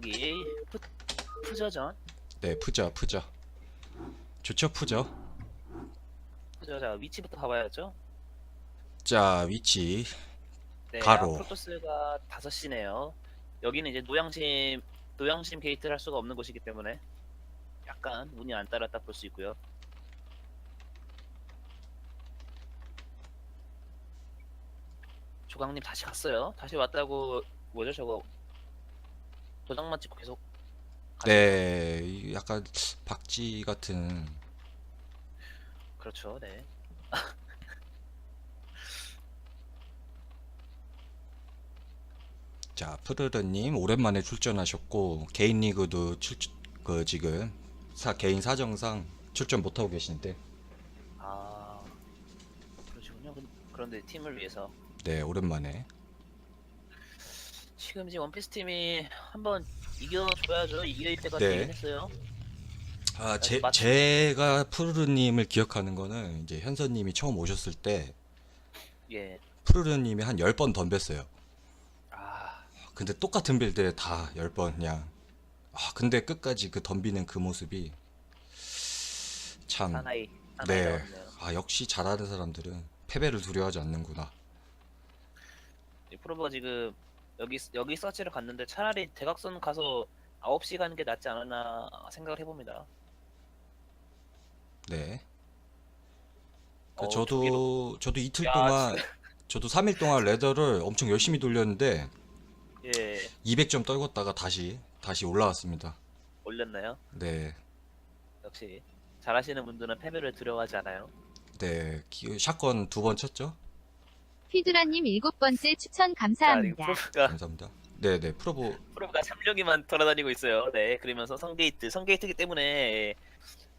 경기 푸, 푸저전 네, 푸자, 푸자. 좋죠, 푸죠. 푸저 자 위치부터 봐봐야죠. 자, 위치. 네, 가로. 아, 프로토스가 5시네요. 여기는 이제 노양심 노양심 게이트를 할 수가 없는 곳이기 때문에 약간 운이 안 따랐다 볼수 있고요. 조강님 다시 갔어요. 다시 왔다고 뭐죠 저거 도장만 찍고 계속 네, 이 약간 박쥐 같은. 그렇죠. 네. 자, 푸르르님 오랜만에 출전하셨고 개인 리그도 출, 그 지금 사 개인 사정상 출전 못 하고 계신데, 아 그러시군요. 그- 그런데 팀을 위해서 네, 오랜만에. 지금 이제 원피스 팀이 한번 이겨줘야죠. 이길 때가 네. 되긴 했어요. 아, 제, 맞- 제가 푸르르님을 기억하는 거는 이제 현서님이 처음 오셨을 때 예. 푸르르님이 한 10번 덤볐어요. 아 근데 똑같은 빌드에 다 10번 그냥. 아, 근데 끝까지 그 덤비는 그 모습이 참. 사나이 사나이 네. 나왔네요. 아, 역시 잘하는 사람들은 패배를 두려워하지 않는구나. 이 프로버가 지금 여기 여기 서치를 갔는데 차라리 대각선 가서 9시 가는 게 낫지 않았나 생각을 해봅니다. 네. 그 어, 저도 저기도- 저도 이틀 야, 동안 저도 3일 동안 레더를 엄청 열심히 돌렸는데 예 200점 떨궜다가 다시 다시 올라왔습니다. 올렸나요? 네. 역시 잘하시는 분들은 패배를 두려워하지 않아요. 네. 기- 샷건 두 번 쳤죠? 피드라님 일곱 번째 추천 자, 감사합니다. 프로브가 감사합니다. 네, 네. 프로보 프로브가 3룡이만 돌아다니고 있어요. 네 그러면서 성게이트 성게이트기 때문에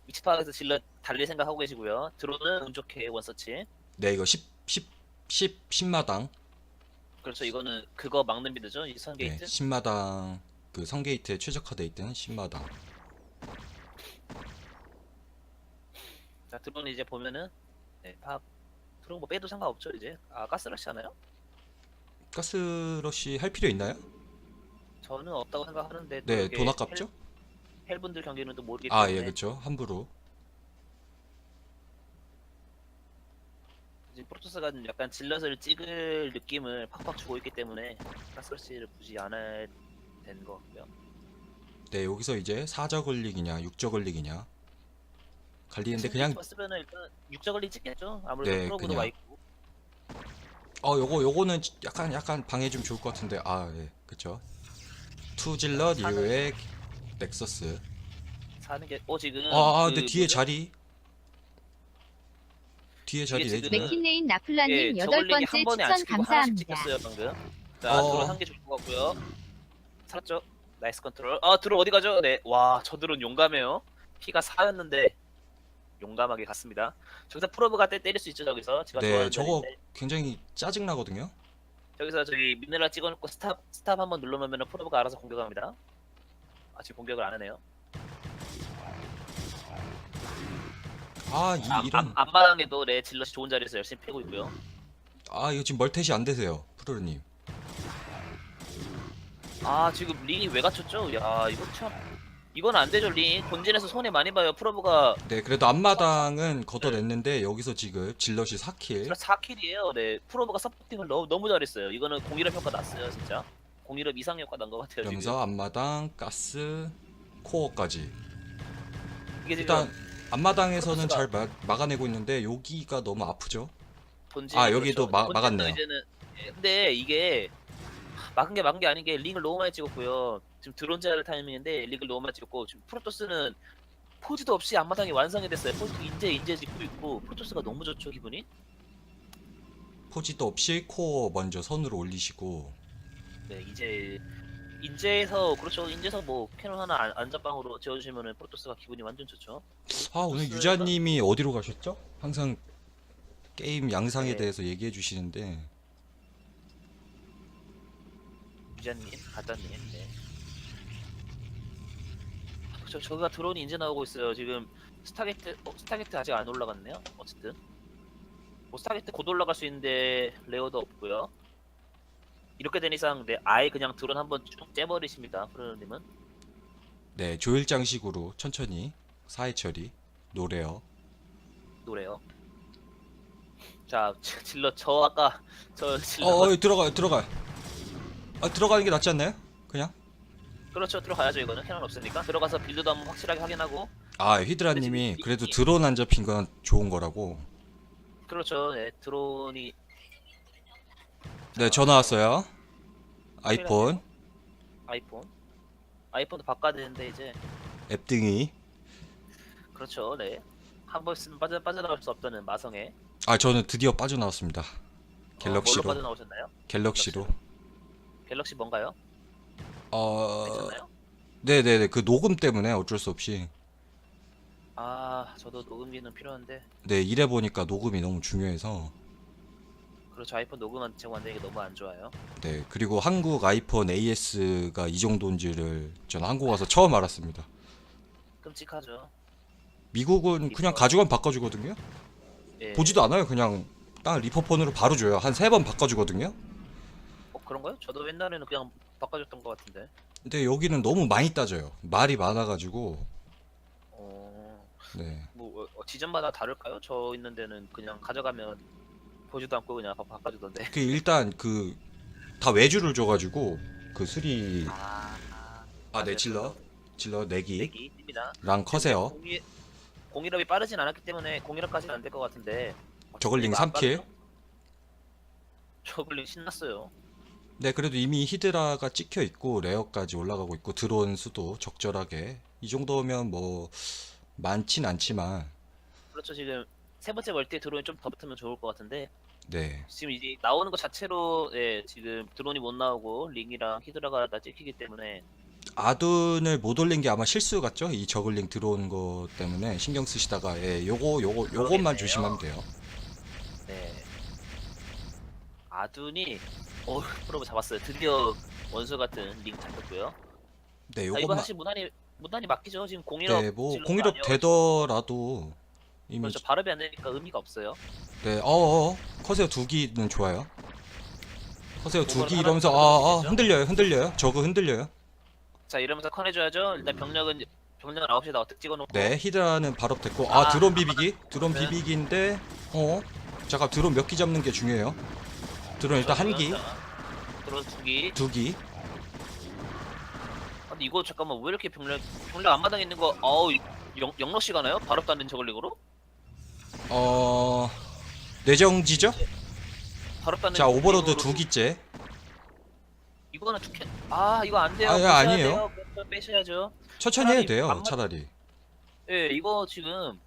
위치 파악에서 질러 달릴 생각하고 계시고요. 드론은 운 좋게 원서치. 네, 이거 10 10 10 10마당. 그렇죠. 이거는 그거 막는 비드죠. 이 네, 선게이트. 10마당 그 성게이트에 최적화돼 있던 10마당. 자 드론 이제 보면은 네 파악. 드론 뭐 빼도 상관없죠 이제. 아 가스러시 하나요? 가스러시 할 필요 있나요? 저는 없다고 생각하는데. 또 네, 이게 돈 아깝죠? 헬, 헬분들 경기는 또 모르기 아, 때문에. 예, 그렇죠. 함부로. 이제 프로토스가 좀 약간 질럿을 찍을 느낌을 팍팍 주고 있기 때문에 가스러시를 굳이 안 할된것 같고요. 네, 여기서 이제 사저글릭이냐, 육저글릭이냐 갈리는데 그냥 쓰면은 일단 육저걸리 찍겠죠. 아무래도 네, 프로브도 그냥. 와 있고. 어, 요거 요거는 약간 약간 방해 좀 좋을 것 같은데. 아, 예. 그쵸 투질럿 사는- 이후에 넥서스. 사는 게, 어 지금. 아, 아, 그 근데 뒤에 뭐죠? 자리 뒤에 자리 지금- 내주네. 맥킨레인 예, 나플라님 여덟 저걸리기 번째 한 번에 안 추천 하나씩 감사합니다. 찍혔어요 방금. 자, 어. 드론 한개 좋은 것 같고요. 살았죠? 나이스 컨트롤. 아, 드론 어디 가죠? 네, 와, 저 드론 용감해요. 피가 4였는데 용감하게 갔습니다. 저기서 프로브가 때 때릴 수 있죠 저기서. 제가 네, 좋아하는 저거 자리인데. 굉장히 짜증 나거든요. 저기서 저기 미네랄 찍어놓고 스탑 스탑 한번 눌러놓으면 프로브가 알아서 공격합니다. 아 지금 공격을 안 하네요. 아, 이 앞, 이런 앞, 앞마당에도 네 질럿이 좋은 자리에서 열심히 패고 있고요. 아, 이거 지금 멀텟이 안 되세요. 프로님. 아 지금 링이 왜 갇혔죠? 야 이거 참 이건 안 되죠 링. 본진에서 손해 많이 봐요. 프로브가 네, 그래도 앞마당은 걷어냈는데 여기서 지금 질럿이 4킬. 4킬이에요. 네 프로브가 서포팅을 너무 너무 잘했어요. 이거는 공일업 효과 났어요 진짜. 공일업 이상 효과 난 것 같아요. 지금. 여기서 앞마당, 가스, 코어까지. 이게 지금 일단 앞마당에서는 잘 막, 막아내고 있는데 여기가 너무 아프죠. 본진 아, 여기도 마- 본진도 막았네요. 이제는 예, 근데 이게 막은 게 막은 게 아닌 게 링을 너무 많이 찍었고요. 지금 드론 제할 타이밍인데 너무 많이 찍었고 지금 프로토스는 포즈도 없이 앞마당이 완성이 됐어요. 포즈 인제 인제 짓고 있고 프로토스가 너무 좋죠 기분이. 포지도 없이 코어 먼저 선으로 올리시고 네 이제 인제에서 그렇죠. 인제에서 뭐 캐논 하나 안- 안전방으로 지어주시면은 프로토스가 기분이 완전 좋죠. 아 오늘 유자님이 어디로 가셨죠? 항상 게임 양상에 네. 대해서 얘기해 주시는데 유자님, 가짜님. 네. 저 저가 드론이 인제 나오고 있어요. 지금 스타게트 어, 스타게트 아직 안 올라갔네요. 어쨌든 뭐 스타게트 곧 올라갈 수 있는데 레어도 없고요. 이렇게 된 이상 네, 아예 그냥 드론 한번 쭉 째버리십니다. 프로님은. 네, 조일장식으로 천천히 사회 처리 노래요. 노래요. 자, 지- 질러 저 아까 저 질러 어, 어 들어가요, 들어가요. 아, 들어가는 게 낫지 않나요? 그냥? 그렇죠 들어가야죠 이거는 캐논 없으니까 들어가서 빌드도 한번 확실하게 확인하고 아, 휘드라님이 근데 그래도 이- 드론 안 잡힌 건 좋은 거라고. 그렇죠 네, 드론이 네, 전화 왔어요. 아이폰 아이폰 아이폰도 바꿔야 되는데 이제 앱등이. 그렇죠 네한 번 쓰면 빠져 빠져나갈 수 없다는 마성에 아, 저는 드디어 빠져나왔습니다. 어, 갤럭시로. 뭘로 빠져나오셨나요? 갤럭시로. 갤럭시 뭔가요? 어, 괜찮나요? 네, 네, 네. 그 녹음 때문에 어쩔 수 없이. 아 저도 녹음기는 필요한데 네, 이래 보니까 녹음이 너무 중요해서. 그렇죠 아이폰 제공 안 되는 게 너무 안 좋아요 네, 그리고 한국 아이폰 AS가 이 정도인지를 전 한국 와서 처음 알았습니다. 끔찍하죠 미국은 그냥 가져가면 바꿔주거든요. 예. 보지도 않아요. 그냥 딱 리퍼폰으로 바로 줘요. 한 세 번 바꿔주거든요. 어, 그런가요? 저도 옛날에는 그냥 바꿔줬던 것 같은데 근데 여기는 너무 많이 따져요. 말이 많아가지고. 어... 네. 뭐 어, 지점마다 다를까요? 저 있는 데는 그냥 가져가면 보지도 않고 그냥 바, 바꿔주던데. 그 일단 그 다 외주를 줘가지고 그 수리 아, 아, 네, 질러. 질러 내기랑 내기 입니다. 커세요. 공이 공일업이 빠르진 않았기 때문에 공일업까지는 안 될 것 같은데. 저글링 이거 안 3킬. 빠르죠? 저글링 신났어요. 네, 그래도 이미 히드라가 찍혀 있고 레어까지 올라가고 있고 드론 수도 적절하게 이 정도면 뭐 많진 않지만 그렇죠 지금 세 번째 멀티에 드론이 좀 더 붙으면 좋을 것 같은데 네. 지금 이제 나오는 것 자체로 예, 지금 드론이 못 나오고 링이랑 히드라가 다 찍히기 때문에 아둔을 못 올린 게 아마 실수 같죠? 이 저글링 들어온 거 때문에 신경 쓰시다가 예, 요거 요거 요것만 그러겠네요. 조심하면 돼요. 네. 아둔이 어 프로브 잡았어요. 드디어 원수 같은 링 잡혔고요. 네, 아, 이거 요것만 사실 무난히 무난히 맡기죠. 지금 공일업 네, 뭐 질러도 공일업 아니어가지고. 되더라도 이미 그렇죠. 발업이 안 되니까 의미가 없어요. 네, 어어 커세어 두기는 좋아요. 커세어 두기 하나 이러면서 더 아, 아? 흔들려요, 흔들려요. 저거 흔들려요. 자 이러면서 커내줘야죠. 일단 병력은 병력은 9시에 나와 뜩 찍어놓고 네, 히드라는 발업 됐고 아 아, 드론 비비기, 드론 네. 비비기인데 어 잠깐 드론 몇 기 잡는 게 중요해요. 드론 일단 한 기, 드론 두기. 두 기. 아, 근데 이거 잠깐만 왜 이렇게 병력 병력 앞마당 에 있는 거 어우 영 영러시 가나요? 안된 저글링으로? 어 내정지죠? 발업도 안된자 오버로드 두 기째. 이거는 투캔 아 이거 안 돼요. 아, 빼셔야 아니에요. 돼요. 그거 빼셔야죠. 천천히 해야 차라리 돼요. 앞마- 차라리. 예, 이거 지금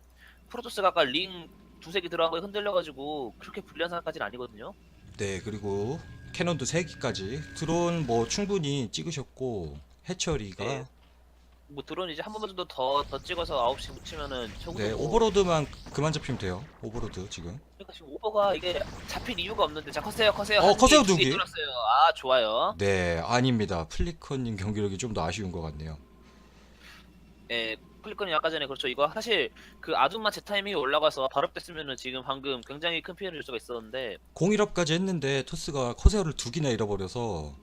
프로토스가 아까 링 두세 개 들어간 거에 흔들려가지고 그렇게 불리한 상황까지는 아니거든요. 네 그리고 캐논도 세 기까지. 드론 뭐 충분히 찍으셨고 해처리가 네. 뭐 드론 이제 한 번만 정도 더, 더 찍어서 9시 붙이면은 저거 네 오버로드만 그만 잡히면 돼요. 오버로드 지금. 그러니까 지금 오버가 이게 잡힐 이유가 없는데 자 커세요 커세요 어, 한 커세요 두개 두 개. 뚫었어요. 아 좋아요. 네 아닙니다. 플리커님 경기력이 좀 더 아쉬운 것 같네요. 예, 클리커님 아까 전에 그렇죠. 이거 사실 그 아둔만 제 타이밍이 올라가서 발업 됐으면은 지금 방금 굉장히 큰 피해를 줄 수가 있었는데 공일업까지 했는데 토스가 커세어를 두 기나 잃어버려서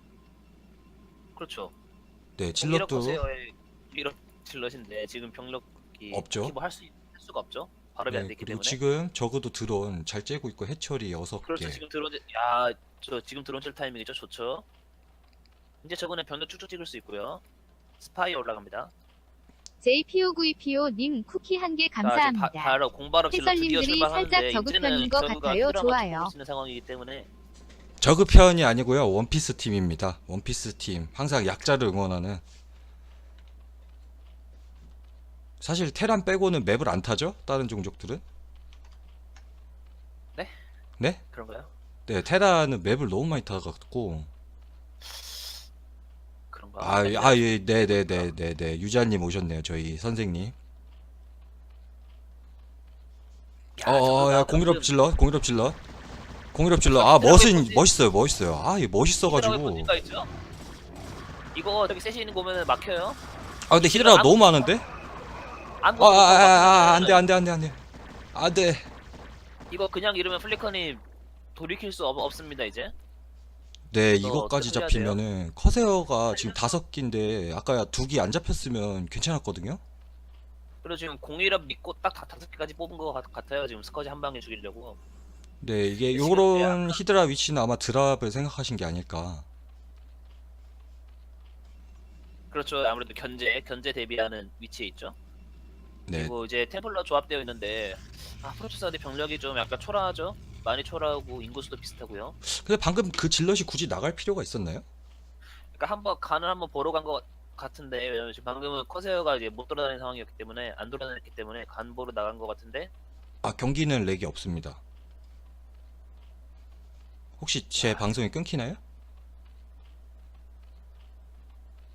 그렇죠. 네 질럿도 커세어의 이런 질럿인데 지금 병력이 없죠. 뭐할수 할 수가 없죠. 발업이 안 네, 됐기 그리고 때문에. 지금 적어도 드론 잘 째고 있고 해처리 여섯 그렇죠. 개. 지금 들어온 야저 지금 들어온 질 타이밍이죠. 좋죠. 이제 저거는 병력 쭉쭉 찍을 수 있고요. 스파이 올라갑니다. JPO9EPO님 쿠키 한 개 감사합니다. 바, 바로 드디어 해설님들이 출발하는데 살짝 저급편인 것 같아요. 좋아요. 있는 상황이기 때문에 저그 편이 아니고요. 원피스 팀입니다. 원피스 팀. 항상 약자를 응원하는. 사실 테란 빼고는 맵을 안 타죠? 다른 종족들은? 네? 네? 그런가요? 네, 테란은 맵을 너무 많이 타갖고. 그런가? 아, 아, 예, 네, 네, 네, 네, 네. 유자님 오셨네요. 저희 선생님. 야, 어, 어, 야, 공일업 방금 질러, 공일업 질러. 공일업 질러. 아, 멋은. 멋있어요, 멋있어요. 아, 히드라고 멋있어가지고. 있죠? 이거 저기 셋이 있는 거 보면 막혀요. 아, 근데 히드라가 너무 많은데? 안 아, 아, 아, 아, 안 돼, 안 돼, 안 돼, 안 돼. 안 돼. 이거 그냥 이러면 플리커님 돌이킬 수 없, 없습니다 이제. 네, 너 이것까지 어떻게 해야 잡히면은 커세어가 지금 다섯 개인데 아까 두 개 안 잡혔으면 괜찮았거든요. 그리고 지금 공일업 믿고 딱 다- 다섯 개까지 뽑은 것 같- 같아요. 지금 스커지 한 방에 죽이려고. 네, 이게 지금 요런 히드라 위치는 아마 드랍을 생각하신 게 아닐까. 그렇죠. 아무래도 견제, 견제 대비하는 위치에 있죠. 네, 그리고 이제 템플러 조합되어 있는데 아 프로토스한테 병력이 좀 약간 초라하죠. 많이 초라하고 인구수도 비슷하고요. 근데 방금 그 질럿이 굳이 나갈 필요가 있었나요? 그러니까 한번 간을 한번 보러 간 것 같은데 왜냐면 지금 방금은 커세어가 이제 못 돌아다니는 상황이었기 때문에 안 돌아다녔기 때문에 간 보러 나간 것 같은데 아, 경기는 렉이 없습니다. 혹시 제 방송이 끊기나요?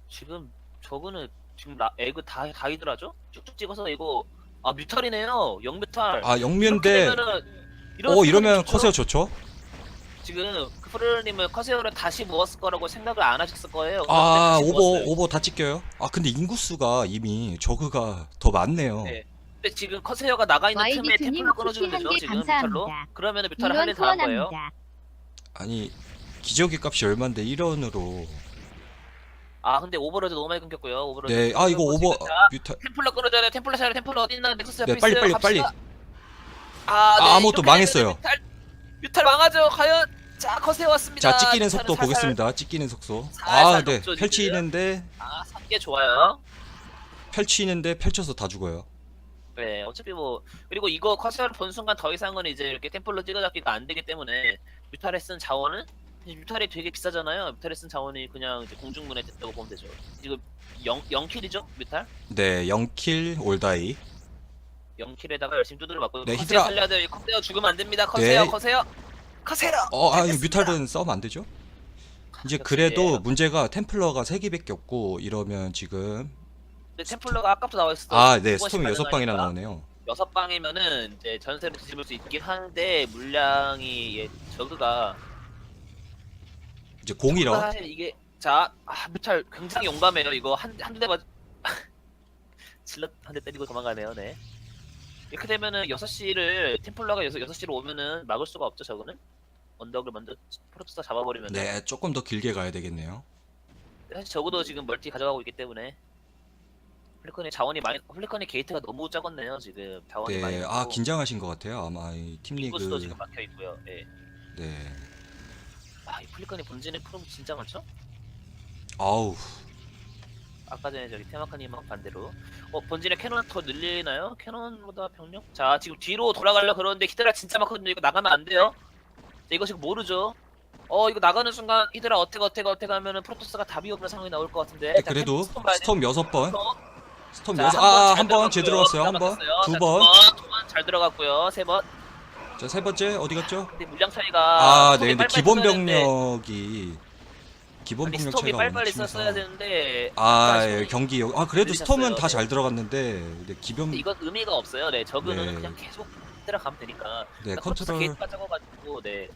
지금 저거는 지금 라, 에그 다 다이드라죠? 쭉쭉 찍어서 이거 아 뮤탈이네요. 영뮤탈. 아, 이렇게 영면인데 되면은 어, 이러면 좋죠? 커세어 좋죠? 지금 그 프로님은 커세어를 다시 모았을 거라고 생각을 안 하셨을 거예요. 아, 오버, 모았어요. 오버 다 찍혀요? 아, 근데 인구수가 이미 저그가 더 많네요. 네. 근데 지금 커세어가 나가 있는 틈에 YB2님 템플러 끊어주면 되죠. 지금 뮤탈로. 감사합니다. 그러면은 뮤탈을 이원 할일 다한 거예요. 후원합니다. 아니, 기저귀 값이 얼만데 1원으로. 아 근데 오버로드 너무 많이 끊겼고요. 오버로드. 네, 아, 이거 끊겼고 오버, 지금 자, 뮤탈. 템플러 끊어줘야 돼. 템플러 차례 템플러 어디 있나? 넥서스 옆에 네, 빨리, 있어요. 빨리, 갑시다. 아, 네, 아, 아무것도 이렇게 망했어요. 되면 뮤탈, 뮤탈 망하죠. 과연 자 커세어 왔습니다. 자, 뮤탈은 속도 살살- 보겠습니다. 찍기는 속도. 살살 아, 네. 녹죠, 지금. 펼치는데, 아 3개 좋아요. 펼치는데 펼쳐서 다 죽어요. 네, 어차피 뭐 그리고 이거 커세어를 본 순간 더 이상은 이제 이렇게 템플러 찍어잡기가 안 되기 때문에 뮤탈에 쓴 자원은 사실 뮤탈이 되게 비싸잖아요. 뮤탈에 쓴 자원이 그냥 이제 공중분해 됐다고 보면 되죠. 지금 0 0킬이죠, 뮤탈? 네, 0킬 올다이. 0킬에다가 열심히 두드려 맞고 네, 히드라- 살려야 돼요. 커세어 죽으면 안 됩니다. 커세어, 네. 커세어, 커세어. 어, 아, 이거. 뮤탈은 싸우면 안 되죠? 이제 그래도 예. 문제가 템플러가 3개밖에 없고 이러면 지금 근데 템플러가 아까부터 나와 있어. 아, 네, 스톰이 6방이나 나오네요. 여섯 방이면은 이제 전세를 뒤집을 수 있긴 한데 물량이 예, 저그가 이제 저그가 0이라 사실 이게 자 아, 뮤탈 굉장히 용감해요. 이거 한 한대 맞 질럿 한 대 때리고 도망가네요. 네. 이렇게 되면은 6시를 템플러가 6, 6시로 오면은 막을 수가 없죠, 저거는. 언덕을 먼저 프로토스가 잡아버리면 네, 조금 더 길게 가야 되겠네요. 사실 적어도 지금 멀티 가져가고 있기 때문에 플리컨의 자원이 많이 플리컨의 게이트가 너무 작았네요 지금 자원이 많이 네, 아, 긴장하신 것 같아요. 아마 이 팀리그 인구수도 지금 막혀 있고요. 예. 네. 아, 이 플리컨이 본진의 프롬 진짜 많죠? 아우, 아까 전에 저기 테마카님하고 반대로 어 본진의 캐논 더 늘리나요? 캐논보다 병력? 자 지금 뒤로 돌아가려 그러는데 히드라 진짜 많거든요. 이거 나가면 안 돼요. 자, 이거 지금 모르죠. 어 이거 나가는 순간 히드라 어떻게 어떻게 어떻게 하면은 프로토스가 답이 없는 상황이 나올 것 같은데. 네, 자, 그래도 스톰 봐야 돼요. 스톰 6번, 스톰. 스톰 자, 6, 한 아, 번한번제 들어갔어요. 한 번, 두 번. 두 번 잘 들어갔고요. 세 번. 자, 세 번째 어디 갔죠? 근데 물량 차이가 아, 네, 근데 기본 병력이 기본 아니, 스톰이 차이가 빨리빨리 엄청 썼어야 심해서. 되는데 아, 아까 예, 경기 여- 아, 그래도. 스톰은 다 네. 잘 들어갔는데 근데 기본 근데 이건 의미가 없어요. 네, 저그는 네. 그냥 계속 들어가면 되니까. 네, 그러니까 컨트롤 게이트가 적어가지고 네.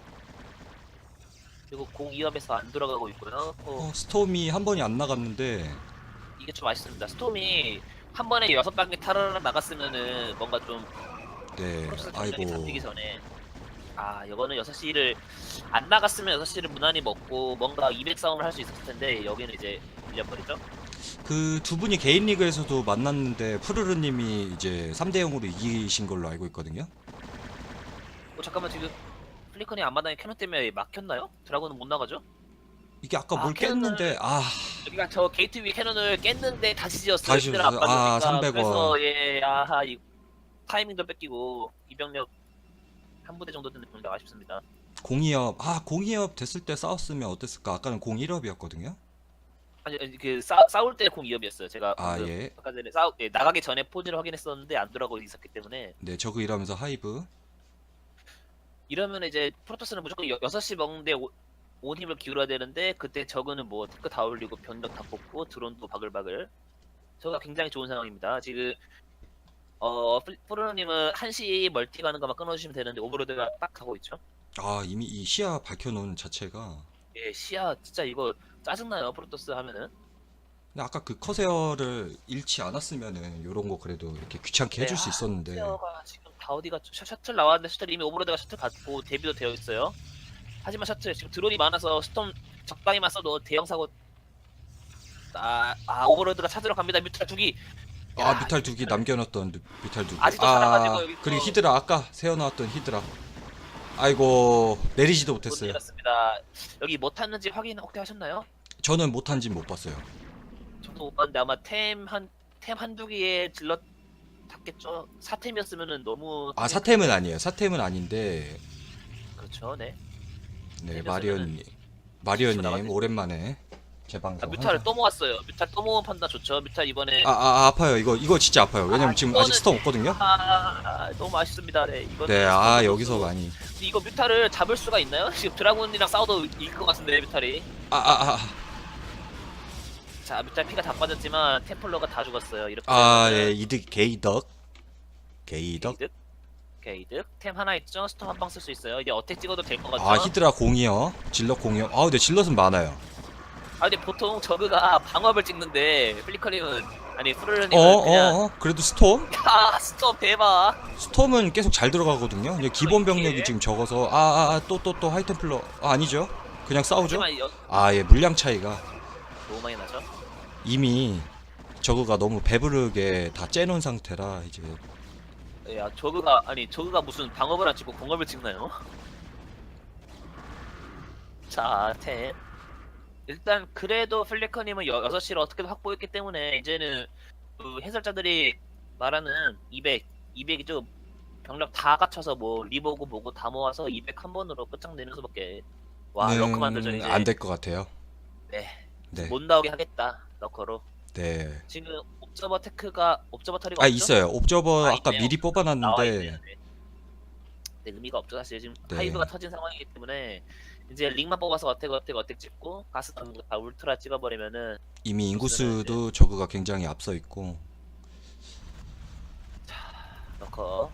그리고 공 2업에서 안 돌아가고 있고요. 또 어, 스톰이 한 번이 안 나갔는데 이게 좀 아쉽습니다. 스톰이 한 번에 여섯 방에 타르르 나갔으면은 뭔가 좀 네, 프로토스 전력이 아이고. 잡히기 전에 아 이거는 6시를 안 나갔으면 6시를 무난히 먹고 뭔가 200 싸움을 할 수 있었을 텐데 여기는 이제 밀려버리죠. 그 두 분이 개인 리그에서도 만났는데 푸르르 님이 이제 3대 0으로 이기신 걸로 알고 있거든요. 어, 잠깐만 지금 플리컨이 앞마당에 캐논 때문에 막혔나요? 드라곤은 못 나가죠? 이게 아까 아, 뭘 캐논을- 깼는데 아, 여기가 저 게이트 위 캐논을 깼는데 다시 지었어요. 다시 지었어요. 아, 빠지니까. 300 원. 그래서 예, 아하 이 타이밍도 뺏기고 이병력 한 부대 정도 되는 병력 아쉽습니다. 공이업. 아, 공이업 됐을 때 싸웠으면 어땠을까? 아까는 공일업이었거든요. 아니, 아니 그 싸, 싸울 때 공 2업이었어요. 제가 아, 그 예. 아까 전에 싸우 예, 나가기 전에 포즈를 확인했었는데 안 들어가고 있었기 때문에 네, 저그 이러면서 하이브. 이러면 이제 프로토스는 무조건 여, 6시 먹는데 오, 온 힘을 기울여야 되는데 그때 저그는 뭐 테크 다 올리고 병력 다 뽑고 드론도 바글바글 저가 굉장히 좋은 상황입니다 지금 어 플- 프로님은 1시 멀티 가는 것만 끊어주시면 되는데 오버로드가 딱 가고 있죠? 아, 이미 이 시야 밝혀놓은 자체가. 예 시야 진짜 이거 짜증나요 프로토스 하면은? 근데 아까 그 커세어를 잃지 않았으면은 요런 거 그래도 이렇게 귀찮게 네, 해줄 수 아, 있었는데. 가 지금 다 어디 갔죠 셔- 셔틀 나왔는데 셔틀 이미 오버로드가 셔틀 받고 데뷔도 되어 있어요. 하지만 셔틀 지금 드론이 많아서 스톰 적당히만 써도 대형 사고 아, 아 오버로드가 찾으러 갑니다. 뮤탈 두기 아 뮤탈 두기 남겨놨던 뮤- 뮤탈 두기 아직도 아 살아가지고 여기 그리고 또- 히드라 아까 세워놨던 히드라. 아이고 내리지도 못 못했어요. 내렸습니다. 여기 뭐 탔는지 확인 혹시 하셨나요? 저는 못한지 못 봤어요. 저도 못 봤는데 아마 템 한 템 한두 개에 질러 탔겠죠? 사템이었으면은 너무 아 사템은 아니에요. 사템은 아닌데. 그렇죠 네. 네 마리언님. 마리언님. 오랜만에. 아, 재방송 뮤탈을 또 모았어요. 뮤탈 또 모은 판단 좋죠. 뮤탈 이번에 아, 아, 아 아파요. 이거 이거 진짜 아파요. 왜냐면 아, 지금 이거는- 아직 스톰 없거든요? 아, 아, 너무 아쉽습니다. 네 이거 네 아 여기서 많이. 이거 뮤탈을 잡을 수가 있나요? 지금 드라군이랑 싸워도 이길 것 같은데 뮤탈이. 아 아, 아, 자 뮤탈 피가 다 빠졌지만 템플러가 다 죽었어요. 이렇게 아, 되면은 예, 이득 게이덕 게이덕 게이득? 게이득? 템 하나 있죠? 스톰 한 방 쓸 수 있어요. 이제 어택 찍어도 될 것 같죠? 아 히드라 공이요? 질럿 공이요? 아 근데 질럿은 많아요 아 근데 보통 저그가 방업을 찍는데 플리커님은 아니 프르르님은 어어어 그냥 그래도 스톰? 아 스톰 대박. 스톰은 계속 잘 들어가거든요. 이제 기본 병력이 이게- 지금 적어서 아아 또 또 또 하이템플러. 아, 아니죠? 그냥 싸우죠? 하지만 아예 물량 차이가. 너무 많이 나죠? 이미 저그가 너무 배부르게 다 째놓은 상태라 이제. 야 저그가 아니 저그가 무슨 방업을 안 찍고 공업을 찍나요? 자템 일단 그래도 플리커님은 6시를 어떻게든 확보했기 때문에 이제는 그 해설자들이 말하는 200 200이죠 병력 다 갖춰서 뭐 리보고 뭐고 다 모아서 200 한 번으로 끝장내는 수밖에 와 러커 만들전 이제 네, 안될 것 같아요 네. 네 못 나오게 하겠다 러커로 네. 지금 옵저버 테크가 옵저버 터리가 아 없죠? 있어요 옵저버 아, 있네요. 미리 뽑아놨는데. 네. 네, 의미가 없죠 사실 지금 네. 하이브가 터진 상황이기 때문에 이제 링만 뽑아서 어택 어택 어택 찍고 가스 거다 울트라 찍어버리면은 이미 네. 인구수도 저그가 굉장히 앞서 있고 러커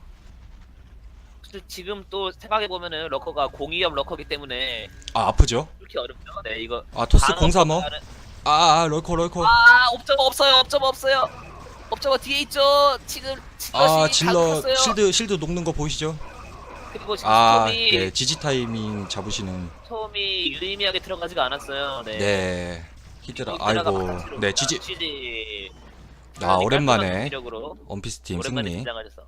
사실 지금 또 생각해 보면은 러커가 공이업 러커기 때문에 아 아프죠? 그렇게 어렵죠. 네 이거 아 토스 방어 공삼어 다른- 아, 아 럴커 럴커 아 옵저버 없어요 옵저버 없어요 옵저버 뒤에 있죠 지금 아 질러 다. 실드 실드 녹는 거 보이시죠? 그리고 지금 아 스톰이 네, 지지 타이밍 잡으시는 스톰이 유의미하게 들어가지가 않았어요. 네, 네. 히드라 아이고. 네 지지. 지지 아 오랜만에 원피스 팀 오랜만에 승리 등장하셔서